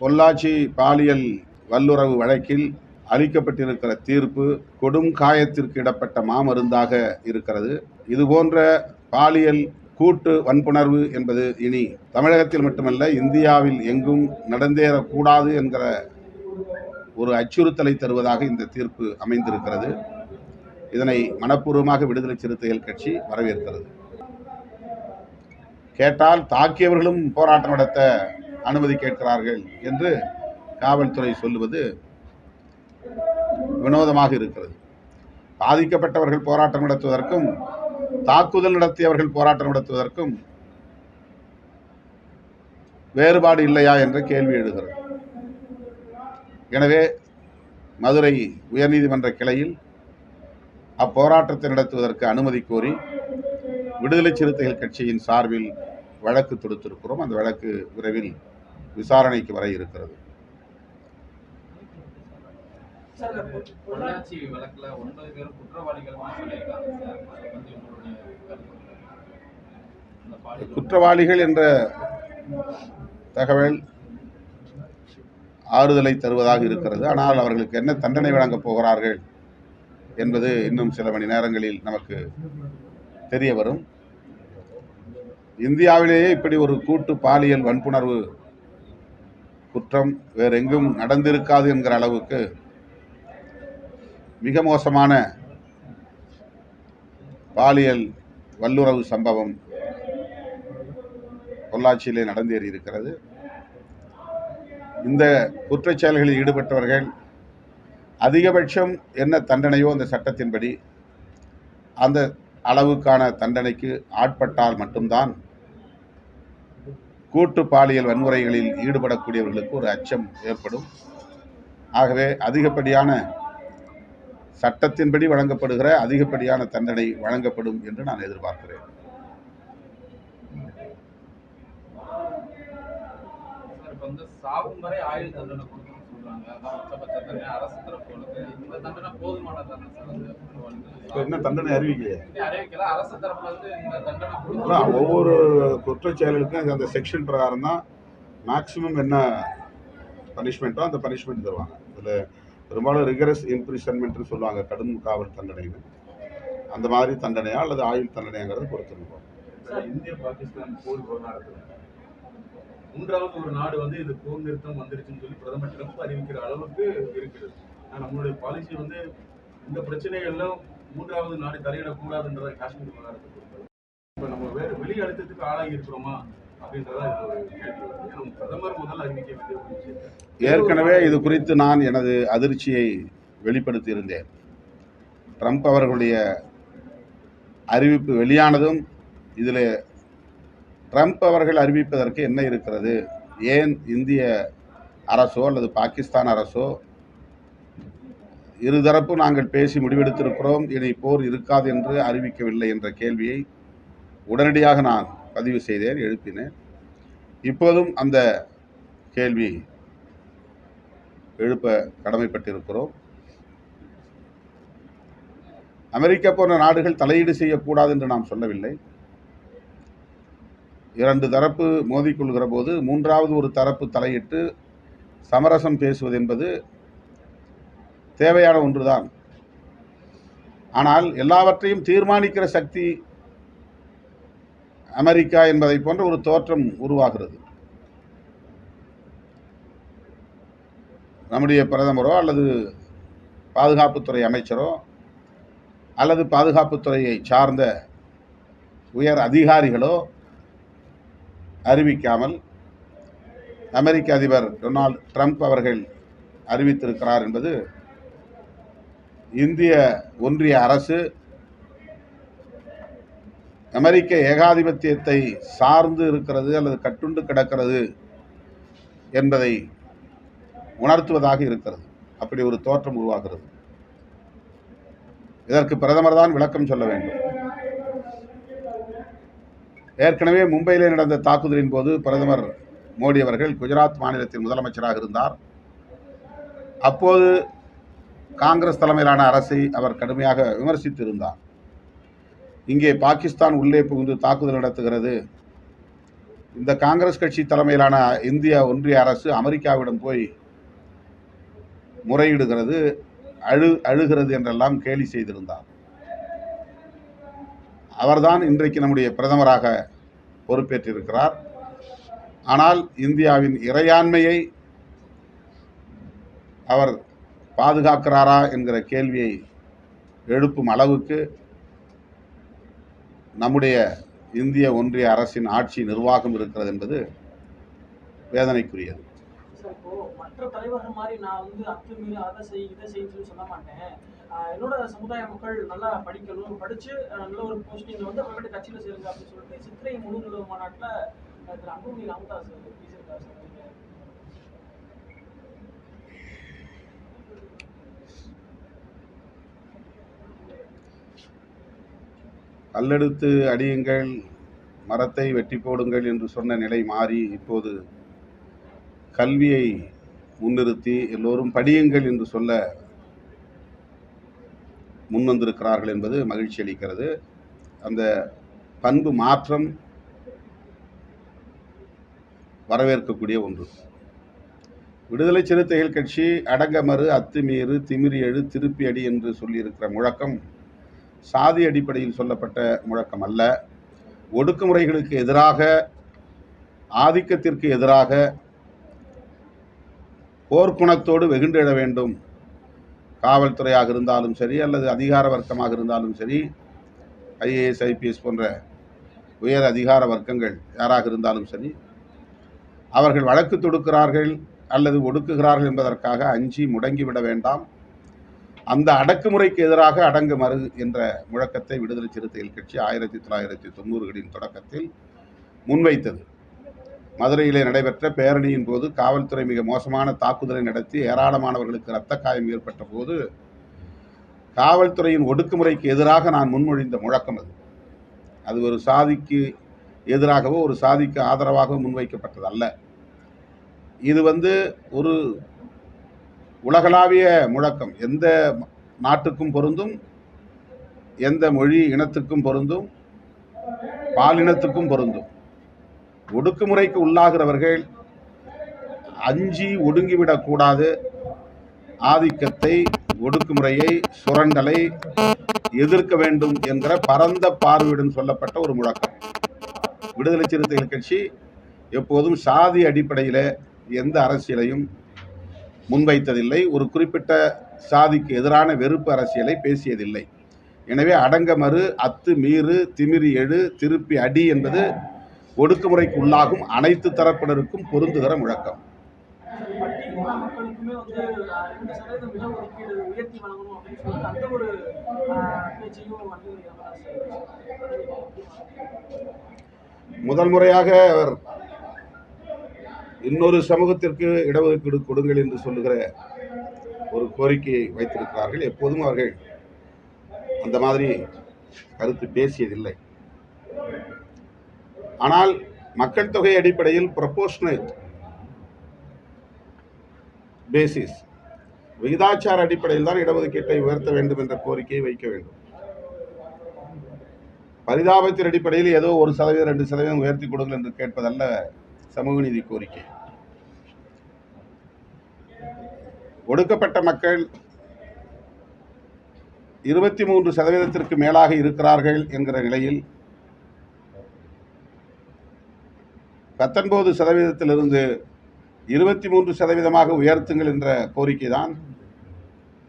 பொள்ளாச்சி பாலியல் வல்லுறவு வழக்கில் அளிக்கப்பட்டிருக்கிற தீர்ப்பு கொடும் காயத்திற்கு இடப்பட்ட மாமருந்தாக இருக்கிறது. இதுபோன்ற பாலியல் கூட்டு வன்புணர்வு என்பது இனி தமிழகத்தில் மட்டுமல்ல இந்தியாவில் எங்கும் நடந்தேறக்கூடாது என்கிற ஒரு அச்சுறுத்தலை தருவதாக இந்த தீர்ப்பு அமைந்திருக்கிறது. இதனை மனப்பூர்வமாக விடுதலை சிறுத்தைகள் கட்சி வரவேற்கிறது. கேட்டால் தாக்கியவர்களும் போராட்டம் நடத்த அனுமதி கேட்கிறார்கள் என்று காவல்துறை சொல்லுவது வினோதமாக இருக்கிறது. பாதிக்கப்பட்டவர்கள் போராட்டம் நடத்துவதற்கும் தாக்குதல் நடத்தியவர்கள் போராட்டம் நடத்துவதற்கும் வேறுபாடு இல்லையா என்ற கேள்வி எழுகிறது. எனவே மதுரை உயர்நீதிமன்ற கிளையில் அப்போராட்டத்தை நடத்துவதற்கு அனுமதி கோரி விடுதலை சிறுத்தைகள் கட்சியின் சார்பில் வழக்கு தொடுத்திருக்கிறோம். அந்த வழக்கு விரைவில் விசாரணைக்கு வர இருக்கிறது. குற்றவாளிகள் என்ற தகவல் ஆறுதலை தருவதாக இருக்கிறது. ஆனால் அவர்களுக்கு என்ன தண்டனை வழங்கப் போகிறார்கள் என்பது இன்னும் சில மணி நேரங்களில் நமக்கு தெரிய வரும். இந்தியாவிலேயே இப்படி ஒரு கூட்டு பாலியல் வன்புணர்வு குற்றம் வேற எங்கும் நடந்திருக்காது என்கிற அளவுக்கு மிக மோசமான பாலியல் வல்லுறவு சம்பவம் பொள்ளாச்சியிலே நடந்தேறி இருக்கிறது. இந்த குற்றச் செயல்களில் ஈடுபட்டவர்கள் அதிகபட்சம் என்ன தண்டனையோ அந்த சட்டத்தின்படி அந்த அளவுக்கான தண்டனைக்கு ஆட்பட்டால் மட்டும்தான் கூட்டு பாலியல் வன்முறைகளில் ஈடுபடக்கூடியவர்களுக்கு ஒரு அச்சம் ஏற்படும். ஆகவே அதிகப்படியான சட்டத்தின்படி வழங்கப்படுகிற அதிகப்படியான தண்டனை வழங்கப்படும் என்று நான் எதிர்பார்க்கிறேன். சாகும் வரை ஆயுள் தண்டனை என்ன தண்டனை அறிவிக்கலையே? ஒவ்வொரு குற்றச் செயலுக்கும் அந்த செக்ஷன் பிரகாரம் தான் மேக்ஸிமம் என்ன பனிஷ்மெண்ட்டோ அந்த பனிஷ்மெண்ட் தருவாங்க. இதில் பெரும்பாலும் ரிகரஸ் இம்ப்ரிசன்மெண்ட்னு சொல்லுவாங்க கடும் காவல் தண்டனைன்னு. அந்த மாதிரி தண்டனையா அல்லது ஆயுள் தண்டனைங்கிறது பொறுத்திருக்கும். இந்திய பாகிஸ்தான் போர் விவகாரத்துல மூன்றாவது ஒரு நாடு வந்து இது போர் நிறுத்தம் வந்துருச்சுன்னு சொல்லி பிரதமர் ட்ரம்ப் அறிவிக்கிற அளவுக்கு இருக்குது. ஆனால் நம்மளுடைய பாலிசி வந்து இந்த பிரச்சனைகள்லாம் மூன்றாவது நாடு தலையிடக்கூடாதுன்றதை காஷ்மீர் விவகாரத்தை பொறுத்தவரை. இப்போ நம்ம வேறு வெளி அழுத்தத்துக்கு ஆளாகி இருக்கிறோமா பிரதமர் அறிவிக்க ஏற்கனவே இது குறித்து நான் எனது அதிர்ச்சியை வெளிப்படுத்தியிருந்தேன். ட்ரம்ப் அவர்களுடைய அறிவிப்பு வெளியானதும் இதில் ட்ரம்ப் அவர்கள் அறிவிப்பதற்கு என்ன இருக்கிறது? ஏன் இந்திய அரசோ அல்லது பாகிஸ்தான் அரசோ இருதரப்பு நாங்கள் பேசி முடிவெடுத்திருக்கிறோம் இனி போர் இருக்காது என்று அறிவிக்கவில்லை என்ற கேள்வியை உடனடியாக நான் பதிவு செய்தேன் எழுப்பினேன். இப்போதும் அந்த கேள்வி எழுப்ப கடமைப்பட்டிருக்கிறோம். அமெரிக்கா போன்ற நாடுகள் தலையீடு செய்யக்கூடாது என்று நாம் சொல்லவில்லை. இரண்டு தரப்பு மோதிக்கொள்கிற போது மூன்றாவது ஒரு தரப்பு தலையிட்டு சமரசம் பேசுவது என்பது தேவையான ஒன்றுதான். ஆனால் எல்லாவற்றையும் தீர்மானிக்கிற சக்தி அமெரிக்கா என்பதை போன்ற ஒரு தோற்றம் உருவாகிறது. நம்முடைய பிரதமரோ அல்லது பாதுகாப்புத்துறை அமைச்சரோ அல்லது பாதுகாப்புத்துறையை சார்ந்த உயர் அதிகாரிகளோ அறிவிக்காமல் அமெரிக்க அதிபர் டொனால்ட் ட்ரம்ப் அவர்கள் அறிவித்திருக்கிறார் என்பது இந்திய ஒன்றிய அரசு அமெரிக்க ஏகாதிபத்தியத்தை சார்ந்து இருக்கிறது அல்லது கட்டுண்டு கிடக்கிறது என்பதை உணர்த்துவதாக இருக்கிறது. அப்படி ஒரு தோற்றம் உருவாகிறது. இதற்கு பிரதமர் தான் விளக்கம் சொல்ல வேண்டும். ஏற்கனவே மும்பையிலே நடந்த தாக்குதலின் போது பிரதமர் மோடி அவர்கள் குஜராத் மாநிலத்தின் முதலமைச்சராக இருந்தார். அப்போது காங்கிரஸ் தலைமையிலான அரசை அவர் கடுமையாக விமர்சித்திருந்தார். இங்கே பாகிஸ்தான் உள்ளே புகுந்து தாக்குதல் நடத்துகிறது. இந்த காங்கிரஸ் கட்சி தலைமையிலான இந்திய ஒன்றிய அரசு அமெரிக்காவிடம் போய் முறையிடுகிறது அழு அழுகிறது என்றெல்லாம் கேலி செய்திருந்தார். அவர்தான் இன்றைக்கு நம்முடைய பிரதமராக பொறுப்பேற்றிருக்கிறார். ஆனால் இந்தியாவின் இறையாண்மையை அவர் பாதுகாக்கிறாரா என்கிற கேள்வியை எழுப்பும் அளவுக்கு நம்முடைய இந்திய ஒன்றிய அரசின் ஆட்சி நிர்வாகம் இருக்கிறது என்பது வேதனைக்குரியது. சார் இப்போ மற்ற தலைவர்கள் மாதிரி நான் வந்து அத்துமீறி அதை செய் இதை செய்யுன்னு சொல்லி சொல்ல மாட்டேன் என்னோட சமுதாய மக்கள் நல்லா படிக்கணும். படிச்சு நல்ல ஒரு போஸ்டிங்ல வந்து அப்புறமேட்டு கட்சியில சேருங்க அப்படின்னு சொல்லிட்டு சித்திரை முழு மாநாட்டில் மாநாட்டுல திரு. அன்புமணி ராமதாஸ் பேசியிருக்காரு சார். கல்லெடுத்து அடியுங்கள் மரத்தை வெட்டி போடுங்கள் என்று சொன்ன நிலை மாறி இப்போது கல்வியை முன்னிறுத்தி எல்லோரும் படியுங்கள் என்று சொல்ல முன்வந்திருக்கிறார்கள் என்பது மகிழ்ச்சி அளிக்கிறது. அந்த பண்பு மாற்றம் வரவேற்கக்கூடிய ஒன்று. விடுதலை சிறுத்தைகள் கட்சி அடங்கமறு அத்துமீறு திமிரி எழு திருப்பி அடி என்று சொல்லியிருக்கிற முழக்கம் சாதி அடிப்படையில் சொல்லப்பட்ட முழக்கம் அல்ல. ஒடுக்குமுறைகளுக்கு எதிராக ஆதிக்கத்திற்கு எதிராக போர்க்குணத்தோடு வெகுண்டிட வேண்டும். காவல்துறையாக இருந்தாலும் சரி அல்லது அதிகார வர்க்கமாக இருந்தாலும் சரி ஐஏஎஸ் ஐபிஎஸ் போன்ற உயர் அதிகார வர்க்கங்கள் யாராக இருந்தாலும் சரி அவர்கள் வழக்கு தொடுக்கிறார்கள் அல்லது ஒடுக்குகிறார்கள் என்பதற்காக அஞ்சி முடங்கிவிட வேண்டாம். அந்த அடக்குமுறைக்கு எதிராக அடங்கு மறு என்ற முழக்கத்தை விடுதலை சிறுத்தைகள் கட்சி ஆயிரத்தி தொள்ளாயிரத்தி தொண்ணூறுகளின் தொடக்கத்தில் முன்வைத்தது. மதுரையிலே நடைபெற்ற பேரணியின் போது காவல்துறை மிக மோசமான தாக்குதலை நடத்தி ஏராளமானவர்களுக்கு இரத்த காயம் ஏற்பட்ட போது காவல்துறையின் ஒடுக்குமுறைக்கு எதிராக நான் முன்மொழிந்த முழக்கம் அது. அது ஒரு சாதிக்கு எதிராகவோ ஒரு சாதிக்கு ஆதரவாகவோ முன்வைக்கப்பட்டது அல்ல. இது வந்து ஒரு உலகளாவிய முழக்கம். எந்த நாட்டுக்கும் பொருந்தும் எந்த மொழி இனத்துக்கும் பொருந்தும் பாலினத்துக்கும் பொருந்தும். ஒடுக்குமுறைக்கு உள்ளாகிறவர்கள் அஞ்சி ஒடுங்கிவிடக்கூடாது. ஆதிக்கத்தை ஒடுக்குமுறையை சுரண்டலை எதிர்க்க வேண்டும் என்கிற பரந்த பார்வையுடன் சொல்லப்பட்ட ஒரு முழக்கம். விடுதலை சிறுத்தைகள் கட்சி எப்போதும் சாதி அடிப்படையில் எந்த அரசியலையும் முன்வைத்ததில்லை. ஒரு குறிப்பிட்ட சாதிக்கு எதிரான வெறுப்பு அரசியலை பேசியதில்லை. எனவே அடங்கமறு அத்து மீறு திமிரி எழு திருப்பி அடி என்பது ஒடுக்குமுறைக்கு உள்ளாகும் அனைத்து தரப்பினருக்கும் பொருந்துகிற முழக்கம். முதல் முறையாக அவர் இன்னொரு சமூகத்திற்கு இடஒதுக்கீடு கொடுங்கள் என்று சொல்லுகிற ஒரு கோரிக்கையை வைத்திருக்கிறார்கள். எப்போதும் அவர்கள் அந்த மாதிரி கருத்து பேசியதில்லை. ஆனால் மக்கள் தொகை அடிப்படையில் ப்ரொபோஷனேட் பேசிஸ் விகிதாச்சார அடிப்படையில் தான் இடஒதுக்கீட்டை உயர்த்த வேண்டும் என்ற கோரிக்கையை வைக்க வேண்டும். பரிதாபத்தின் அடிப்படையில் ஏதோ ஒரு சதவீதம் ரெண்டு சதவீதம் உயர்த்தி கொடுங்கள் என்று கேட்பதல்ல சமூக நீதி கோரிக்கை. ஒடுக்கப்பட்ட மக்கள் இருபத்தி மூன்று சதவீதத்திற்கு மேலாக இருக்கிறார்கள் என்கிற நிலையில் பத்தொன்பது சதவீதத்திலிருந்து இருபத்தி மூன்று சதவீதமாக உயர்த்துங்கள் என்ற கோரிக்கை தான்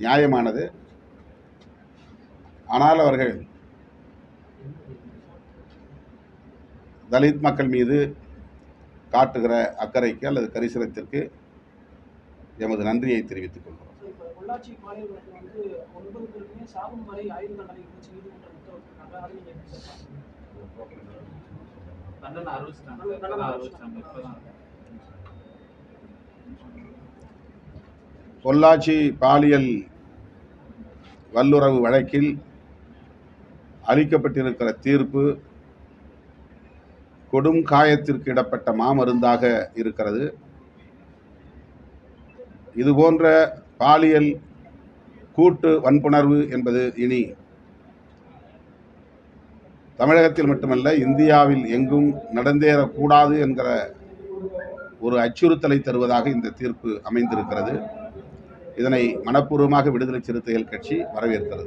நியாயமானது. ஆனால் அவர்கள் தலித் மக்கள் மீது காட்டுகிற அக்கறைக்கு அல்லது கரிசனத்திற்கு எமது நன்றியை தெரிவித்துக் கொள்கிறோம். உள்ளாட்சி தண்டனை விதிச்சு நீதிமன்றம் உத்தரவிட்டிருக்காங்க தண்டனை அறிவிச்சிட்டாங்க. இப்பதான் இப்பதான் பொள்ளாச்சி பாலியல் வல்லுறவு வழக்கில் அளிக்கப்பட்டிருக்கிற தீர்ப்பு கொடும் காயத்திற்கு இடப்பட்ட மாமருந்தாக இருக்கிறது. இதுபோன்ற பாலியல் கூட்டு வன்புணர்வு என்பது இனி தமிழகத்தில் மட்டுமல்ல இந்தியாவில் எங்கும் நடந்தேறக்கூடாது என்கிற ஒரு அச்சுறுத்தலை தருவதாக இந்த தீர்ப்பு அமைந்திருக்கிறது. இதனை மனப்பூர்வமாக விடுதலை சிறுத்தைகள் கட்சி வரவேற்கிறது.